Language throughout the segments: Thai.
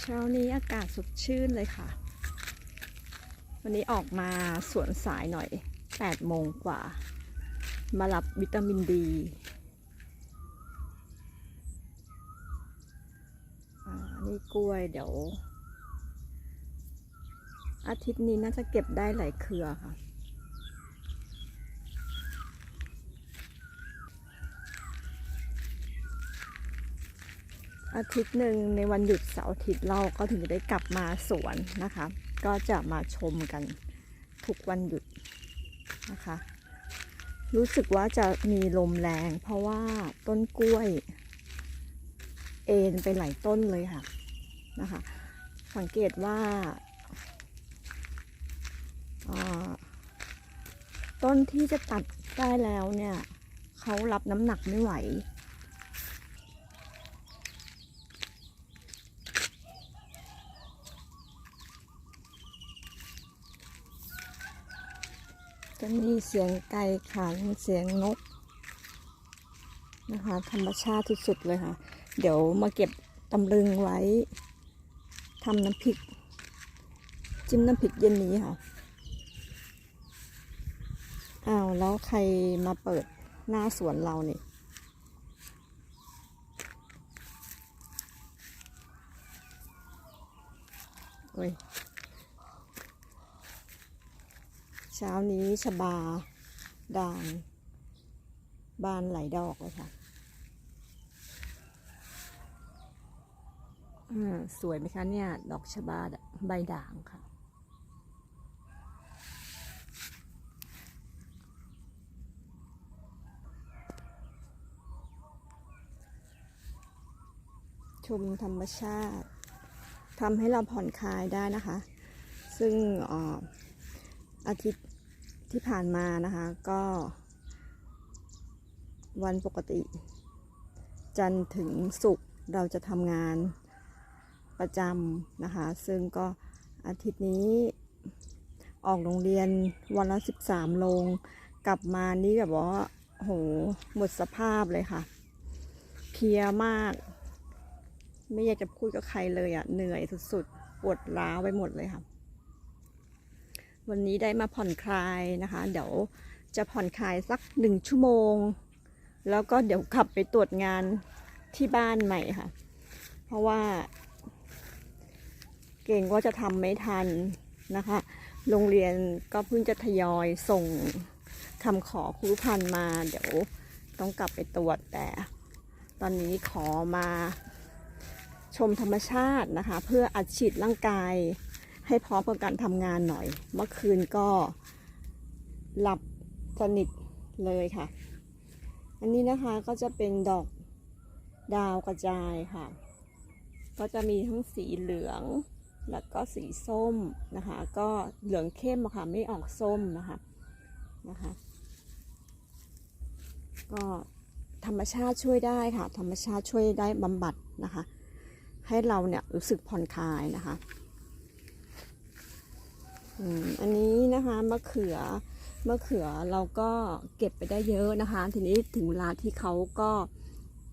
เช้านี้อากาศสดชื่นเลยค่ะ วันนี้ออกมาสวนสายหน่อย 8 โมงกว่า มารับวิตามินดีอ่านี่กล้วยเดี๋ยว อาทิตย์นี้น่าจะเก็บได้หลายเครือค่ะ อาทิตย์หนึ่งในวันหยุดเสาร์อาทิตย์เราก็ถึงจะได้กลับมาสวนนะคะ ก็จะมาชมกันทุกวันหยุดนะคะ รู้สึกว่าจะมีลมแรง เพราะว่าต้นกล้วย เอ็นไปหลายต้นเลยค่ะนะคะ สังเกตว่าอ่าต้นที่จะตัดได้แล้วเนี่ยเขารับน้ำหนักไม่ไหว จะมีเสียงไก่ขันเสียงนกนะคะ ธรรมชาติที่สุดเลยค่ะ เดี๋ยวมาเก็บตำลึงไว้ทำน้ำพริก จิ้มน้ำพริกเย็นนี้ค่ะอ้าวแล้วใครมาเปิดหน้าสวนเราเนี่ยโอ้ย เช้านี้ชบาด่าง บานไหลดอกเลยค่ะอ่าสวยไหมคะเนี่ย ดอกชบาใบด่างค่ะ ชมธรรมชาติทำให้เราผ่อนคลายได้นะคะ ซึ่งอ่ออาทิตย์ ที่ผ่านมานะคะก็ วันปกติ จันถึงศุกร์เราจะทำงานประจำนะคะ ซึ่งก็อาทิตย์นี้ออกโรงเรียนวันละ 13 โลง กลับมานี่แบบว่าโหหมดสภาพเลยค่ะ เพียมาก ไม่อยากจะพูดกับใครเลยอะ่ะ เหนื่อยสุดๆ ปวดร้าวไปหมดเลยค่ะ วันนี้ได้มาผ่อนคลายนะคะ เดี๋ยวจะผ่อนคลายสักหนึ่งชั่วโมง แล้วก็เดี๋ยวขับไปตรวจงานที่บ้านใหม่ค่ะ เพราะว่า เก่งว่าจะทำไม่ทันนะคะ โรงเรียนก็เพิ่งจะทยอยส่งคำขอครูพันมาเดี๋ยวต้องกลับไปตรวจแต่ ตอนนี้ขอมาชมธรรมชาตินะคะ เพื่ออัดฉีดร่างกาย ให้พร้อมกับการทำงานหน่อย เมื่อคืนก็หลับสนิทเลยค่ะ อันนี้นะคะก็จะเป็นดอกดาวกระจายค่ะ ก็จะมีทั้งสีเหลืองแล้วก็สีส้มนะคะ ก็เหลืองเข้มค่ะไม่ออกส้มนะคะนะคะ ก็ธรรมชาติช่วยได้ค่ะ ธรรมชาติช่วยได้บำบัดนะคะ ให้เราเนี่ยรู้สึกผ่อนคลายนะคะ อันนี้นะคะมะเขือมะเขือเราก็เก็บไปได้เยอะนะคะ ทีนี้ถึงเวลาที่เขาก็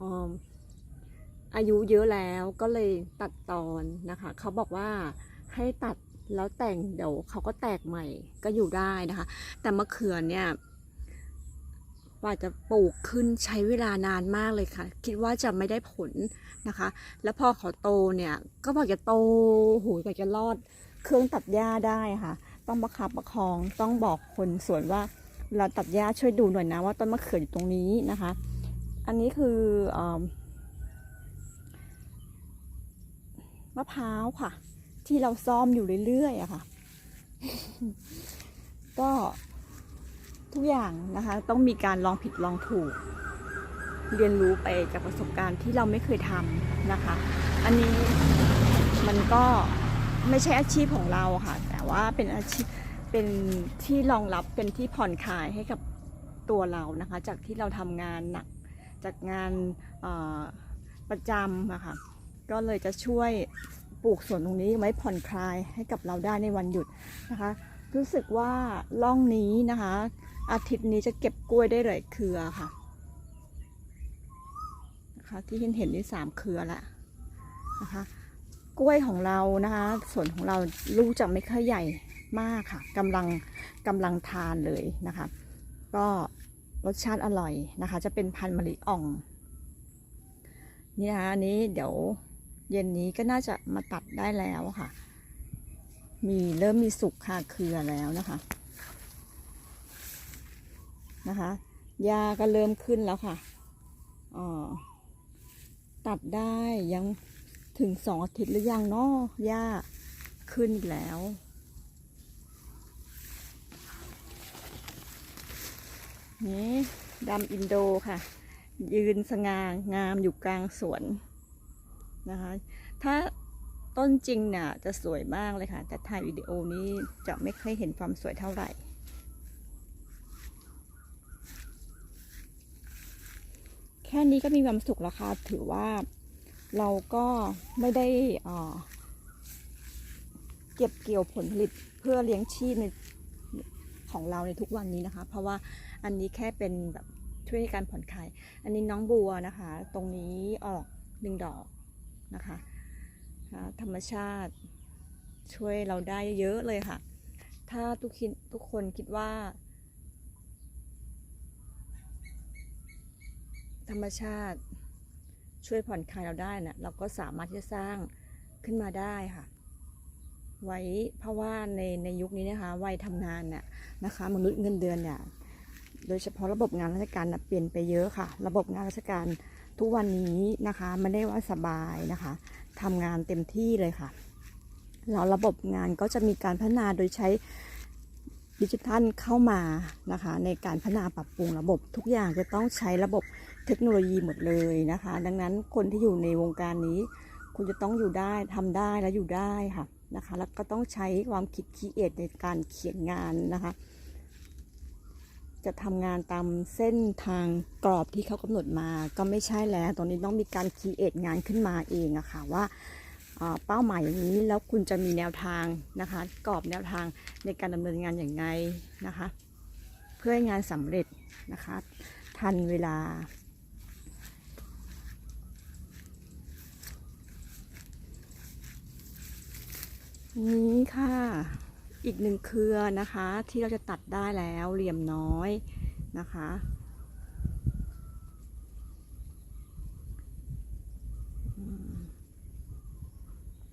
ออายุเยอะแล้วก็เลยตัดตอนนะคะ เขาบอกว่าให้ตัดแล้วแต่งเดี๋ยวเขาก็แตกใหม่ก็อยู่ได้นะคะ แต่มะเขือเนี่ยกว่าจะปลูกขึ้นใช้เวลานานมากเลยค่ะ คิดว่าจะไม่ได้ผลนะคะ แล้วพอเขาโตเนี่ยก็บอกจะโตโหูกว่าจะรอด เครื่องตัดหญ้าได้ค่ะ ต้องประคับประคองต้องบอกคนสวนว่าเวลาตัดหญ้าช่วยดูหน่อยนะว่าต้นมะเขืออยู่ตรงนี้นะคะ อันนี้คืออมะพร้าวค่ะ ที่เราซ่อมอยู่เรื่อยๆอะค่ะ ก็ทุกอย่างนะคะ ต้องมีการลองผิดลองถูก เรียนรู้ไปจากประสบการณ์ที่เราไม่เคยทำนะคะ อันนี้มันก็ ไม่ใช่อาชีพของเราค่ะ แต่ว่าเป็นอาชีพเป็นที่รองรับเป็นที่ผ่อนคลายให้กับตัวเรานะคะ จากที่เราทำงานหนักจากงานประจำนะคะก็เลยจะช่วยปลูกสวนตรงนี้ไว้ผ่อนคลายให้กับเราได้ในวันหยุดนะคะ รู้สึกว่าล่องนี้นะคะ อาทิตย์นี้จะเก็บกล้วยได้หลายเครือค่ะนะคะที่เห็นเห็นนี่สามเครือล้วนะคะ กล้วยของเรานะคะสวนของเราลูกจะไม่ค่อยใหญ่มากค่ะกำลังกำลังทานเลยนะคะ ก็รสชาติอร่อยนะคะ จะเป็นพันธุ์มะลิอ่องนี่นะคะอันนี้เดี๋ยวเย็นนี้ก็น่าจะมาตัดได้แล้วค่ะ มีเริ่มมีสุกคาเครือแล้วนะคะนะคะหญ้าก็เริ่มขึ้นแล้วค่ะอ๋อตัดได้ยัง ถึงสองอาทิตย์หรือยังเนาะหญ้าขึ้นอีกแล้ว นี่ดำอินโดค่ะ ยืนสง่างามอยู่กลางสวนนะคะ ถ้าต้นจริงเนี่ยจะสวยมากเลยค่ะ แต่ถ่ายวิดีโอนี้จะไม่ค่อยเห็นความสวยเท่าไหร่แค่นี้ก็มีความสุขแล้วค่ะ ถือว่า เราก็ไม่ได้เก็บเกี่ยวผลผลิตเพื่อเลี้ยงชีพในของเราในทุกวันนี้นะคะ เพราะว่าอันนี้แค่เป็นแบบช่วยในการผ่อนคลาย อันนี้น้องบัวนะคะ ตรงนี้ออกหนึ่งดอกนะคะ ธรรมชาติช่วยเราได้เยอะเลยค่ะ ถ้าทุกคิดทุกคนคิดว่า ธรรมชาติ ช่วยผ่อนคลายเราได้นะเราก็สามารถที่จะสร้างขึ้นมาได้ค่ะ ไว้เพราะว่าในในยุคนี้นะคะวัยทำงานเนี่ยนะคะมนุษย์เงินเดือนเนี่ยโดยเฉพาะระบบงานราชการนะเปลี่ยนไปเยอะค่ะ ระบบงานราชการทุกวันนี้นะคะไม่ได้ว่าสบายนะคะทำงานเต็มที่เลยค่ะแล้วระบบงานก็จะมีการพัฒนาโดยใช้ดิจิทัลเข้ามานะคะ ในการพัฒนาปรับปรุงระบบทุกอย่างจะต้องใช้ระบบ เทคโนโลยีหมดเลยนะคะ ดังนั้นคนที่อยู่ในวงการนี้ คุณจะต้องอยู่ได้ทำได้และอยู่ได้ค่ะนะคะแล้วก็ต้องใช้ความคิดคิดเอทในการเขียนงานนะคะ จะทำงานตามเส้นทางกรอบที่เขากำหนดมาก็ไม่ใช่แล้ว ตอนนี้ต้องมีการคิดเอทงานขึ้นมาเองอะค่ะว่าเป้าหมายอย่างนี้แล้วคุณจะมีแนวทางนะคะกรอบแนวทางในการดำเนินงานอย่างไงนะคะ เพื่อให้งานสำเร็จนะคะ ทันเวลา นี้ค่ะ อีกหนึ่งเครือนะคะ ที่เราจะตัดได้แล้วเหลี่ยมน้อยนะคะ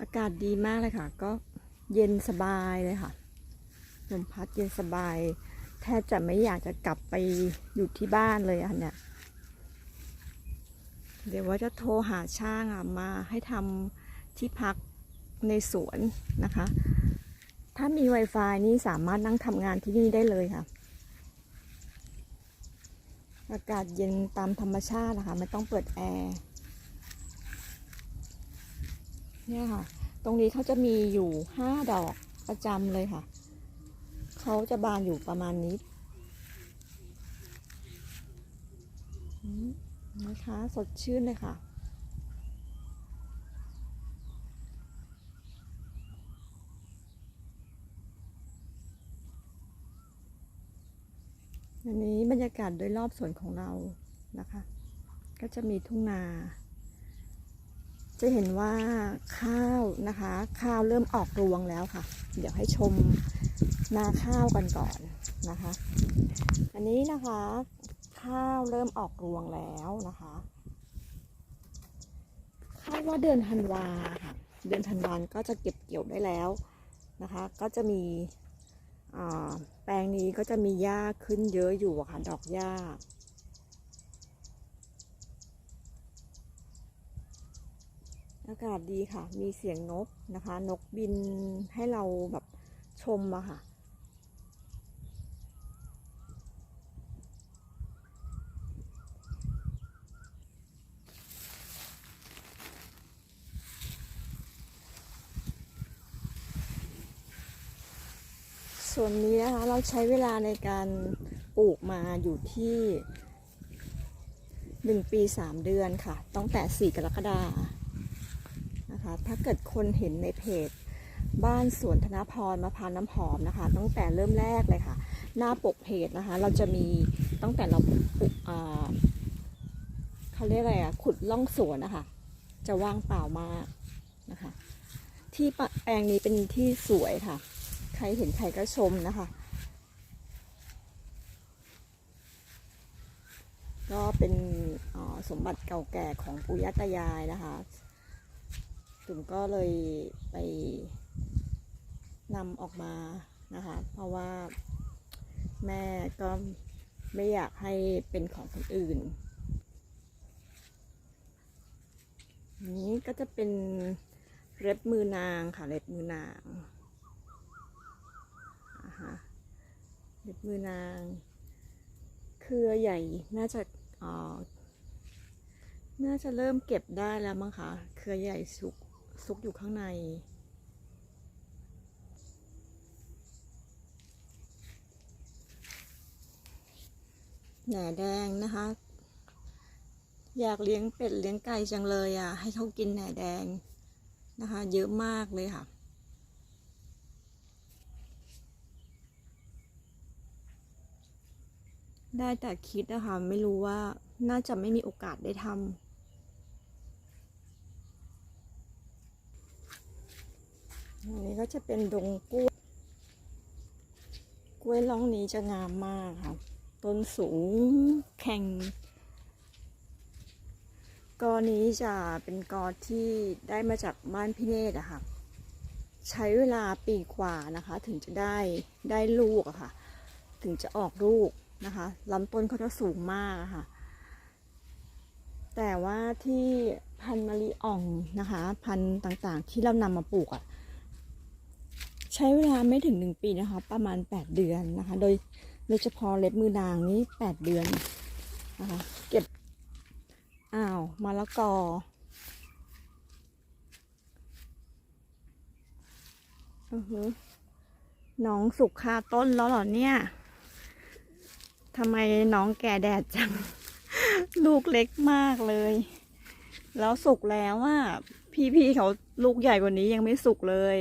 อากาศดีมากเลยค่ะ ก็เย็นสบายเลยค่ะลมพัดเย็นสบาย แทบจะไม่อยากจะกลับไปอยู่ที่บ้านเลยอะเนี่ย เดี๋ยวว่าจะโทรหาช่างอะมาให้ทำที่พัก ในสวนนะคะ ถ้ามี Wi-Fi นี่สามารถนั่งทำงานที่นี่ได้เลยค่ะ อากาศเย็นตามธรรมชาตินะคะ ไม่ต้องเปิดแอร์เนี่ยค่ะ ตรงนี้เขาจะมีอยู่ห้าดอกประจำเลยค่ะ เขาจะบานอยู่ประมาณนี้นะคะสดชื่นเลยค่ะ อันนี้บรรยากาศโดยรอบสวนของเรานะคะ ก็จะมีทุ่งนา จะเห็นว่าข้าวนะคะ ข้าวเริ่มออกรวงแล้วค่ะ เดี๋ยวให้ชมนาข้าวกันก่อนนะคะ อันนี้นะคะ ข้าวเริ่มออกรวงแล้วนะคะคาดว่าเดือนธันวาค่ะเดือนธันวาก็จะเก็บเกี่ยวได้แล้วนะคะ ก็จะมี แปลงนี้ก็จะมีหญ้าขึ้นเยอะอยู่ค่ะดอกหญ้าอากาศดีค่ะ มีเสียงนกนะคะ นกบินให้เราแบบชมอะค่ะ ส่วนนี้นะคะเรา ใช้เวลาในการปลูกมาอยู่ที่หนึ่งปีสามเดือนค่ะ ตั้งแต่สี่กรกฎานะคะ ถ้าเกิดคนเห็นในเพจ บ้านสวนธนพรมะพร้าวน้ำหอมนะคะ ตั้งแต่เริ่มแรกเลยค่ะ หน้าปกเพจนะคะ เราจะมีตั้งแต่เราปลูกเขาเรียกอะไรอะขุดล่องสวนนะคะ จะว่างเปล่ามากนะคะ ที่แปลงนี้เป็นที่สวยค่ะ ใครเห็นใครก็ชมนะคะ ก็เป็นสมบัติเก่าแก่ของปู่ย่าตายายนะคะตุ่มก็เลยไปนำออกมานะคะ เพราะว่าแม่ก็ไม่อยากให้เป็นของคนอื่น นี้ก็จะเป็นเล็บมือนางค่ะเล็บมือนางอ่าฮะเล็บมือนาง เครือใหญ่น่าจะ อ่อน่าจะเริ่มเก็บได้แล้วมั้งคะ เครือใหญ่ซุกซุกอยู่ข้างใน แหน่แดงนะคะ อยากเลี้ยงเป็ดเลี้ยงไก่จังเลยอะ ให้เขากินแหน่แดงนะคะ เยอะมากเลยค่ะ ได้แต่คิดนะคะ ไม่รู้ว่าน่าจะไม่มีโอกาสได้ทำอันนี้ก็จะเป็นดงกล้วย กล้วยล่องนี้จะงามมากค่ะ ต้นสูงแข็ง กอนี้จะเป็นกอที่ได้มาจากบ้านพี่เนตรอะค่ะ ใช้เวลาปีกว่านะคะ ถึงจะได้ได้ลูกอะค่ะ ถึงจะออกลูก นะคะลำต้นเขาจะสูงมากะค่ะ แต่ว่าที่พันธุ์มะลิอ่องนะคะ พันธุ์ต่างๆที่เรานำมาปลูกอะใช้เวลาไม่ถึงหนึ่งปีนะคะ ประมาณ8เดือนนะคะ โดยโดยเฉพาะเล็บมือนางนี้8เดือนนะคะเก็บอ้าวมะละกออือฮึน้องสุกคาต้นแล้วเหรอเนี่ย ทำไมน้องแก่แดดจัง ลูกเล็กมากเลย แล้วสุกแล้วว่า พี่ๆเขาลูกใหญ่กว่านี้ยังไม่สุกเลย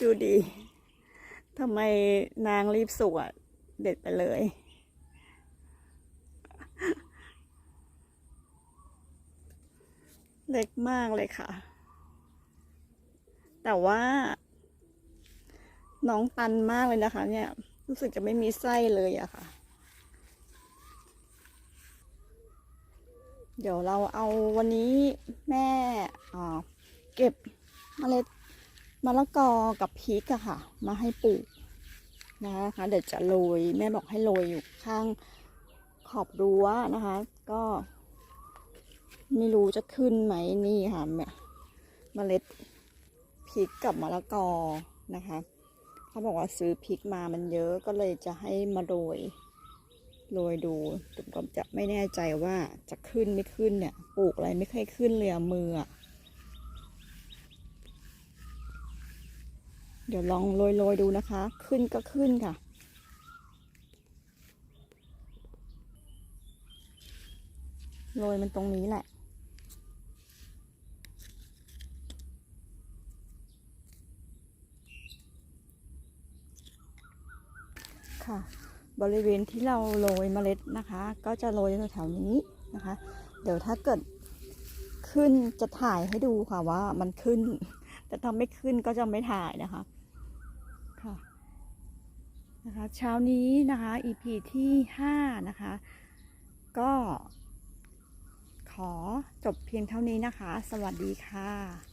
ดูดิทำไมนางรีบสุกอะ เด็ดไปเลย เล็กมากเลยค่ะ แต่ว่า น้องตันมากเลยนะคะเนี่ย รู้สึกจะไม่มีไส้เลยอะค่ะ เดี๋ยวเราเอาวันนี้แม่เก็บเมล็ดมะละกอกับพริกอะค่ะ มาให้ปลูกนะคะเดี๋ยวจะโรยแม่บอกให้โรยอยู่ข้างขอบรั้วนะคะ ก็ ไม่รู้จะขึ้นไหมนี่ค่ะแม่เมล็ดพริกกับมะละกอนะคะ เขาบอกว่าซื้อพริกมามันเยอะก็เลยจะให้มาโรยโรยดูตุ่มก็จะไม่แน่ใจว่าจะขึ้นไม่ขึ้นเนี่ยปลูกอะไรไม่เคยขึ้นเลยมืออะเดี๋ยวลองโรยโรยดูนะคะ ขึ้นก็ขึ้นค่ะ โรยมันตรงนี้แหละ ค่ะ บริเวณที่เราโรยเมล็ดนะคะ ก็จะโรยแถวๆนี้นะคะ เดี๋ยวถ้าเกิดขึ้นจะถ่ายให้ดูค่ะว่ามันขึ้น แต่ถ้าไม่ขึ้นก็จะไม่ถ่ายนะคะค่ะนะคะเช้านี้นะคะ EP ที่ห้านะคะ ก็ขอจบเพียงเท่านี้นะคะ สวัสดีค่ะ